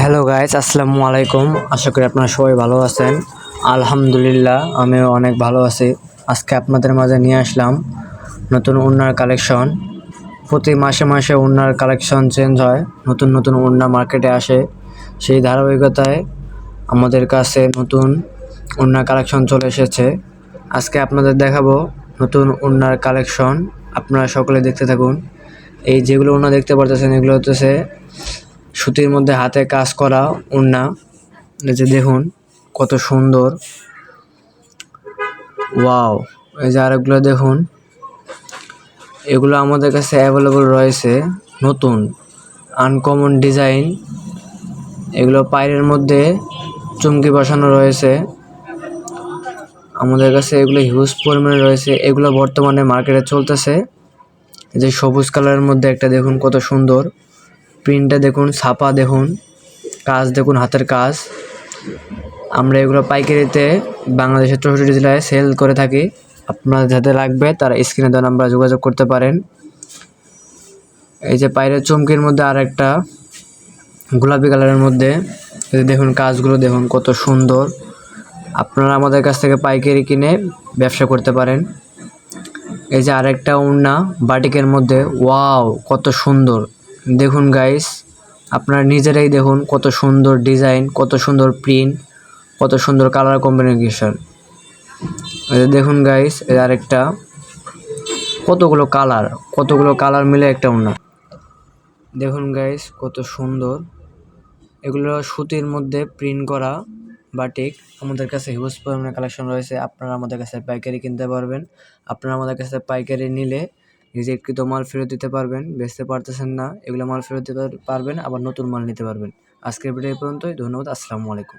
Hello guys আসসালামু আলাইকুম আশা করি আপনারা সবাই ভালো আছেন। আলহামদুলিল্লাহ, আমিও অনেক ভালো আছি। আজকে আপনাদের মাঝে নিয়ে আসলাম নতুন ওড়নার কালেকশন। প্রতি মাসে মাসে ওড়নার কালেকশন চেঞ্জ হয়। নতুন নতুন ওড়না মার্কেটে আসে। সেই ধারাবাহিকতায় আমাদের কাছে নতুন ওড়না কালেকশন চলে এসেছে। আজকে আপনাদের দেখাবো নতুন ওড়নার কালেকশন। আপনারা সকলে দেখতে থাকুন। এই যেগুলো ওড়না দেখতে পারতেছেন, এগুলো হচ্ছে সুতির মধ্যে হাতে কাজ করা ওড়না এই যে দেখুন কত সুন্দর। ওয়াও, এই যে আরেকগুলো দেখুন। এগুলো আমাদের কাছে অ্যাভেলেবল রয়েছে, নতুন আনকমন ডিজাইন এগুলো পায়ের মধ্যে চুমকি বসানো রয়েছে। আমাদের কাছে এগুলো হিউজ পরিমাণে রয়েছে। এগুলো বর্তমানে মার্কেটে চলতেছে। এই যে সবুজ কালারের মধ্যে একটা দেখুন কত সুন্দর। প্রিন্টটা দেখুন, ছাপা দেখুন, কাজ দেখুন, হাতের কাজ। আমরা এগুলো পাইকারিতে বাংলাদেশের চৌষট্টি জেলায় সেল করে থাকি। আপনাদের যাতে লাগবে, তারা স্ক্রিনে দেওয়া নাম্বার যোগাযোগ করতে পারেন। এই যে পায়ের চমকির মধ্যে আর একটা গোলাপি কালারের মধ্যে। দেখুন, কাজগুলো দেখুন, কত সুন্দর। আপনারা আমাদের কাছ থেকে পাইকারি কিনে ব্যবসা করতে পারেন। এই যে আরেকটা ওড়না বাটিকের মধ্যে, ওয়াও, কত সুন্দর। দেখুন গাইস আপনারা নিজেরাই দেখুন কত সুন্দর ডিজাইন কত সুন্দর প্রিন্ট কত সুন্দর কালার কম্বিনেশন দেখুন গাইস আরেকটা। কতগুলো কালার কতগুলো কালার মিলে একটা ওড়না দেখুন গাইস কত সুন্দর। এগুলো সুতির মধ্যে প্রিন্ট করা বাটিক আমাদের কাছে হিউজ পরিমাণে কালেকশন রয়েছে। আপনারা আমাদের কাছে পাইকারি কিনতে পারবেন। আপনারা আমাদের কাছে পাইকারি নিলে রিজেক্টকৃত মাল ফেরত দিতে পারবেন, বেচতে পারতেছেন না, এগুলো মাল ফেরত দিতে পারবেন, আবার নতুন মাল নিতে পারবেন। আজকের ভিডিও পর্যন্তই, ধন্যবাদ, আসসালামু আলাইকুম।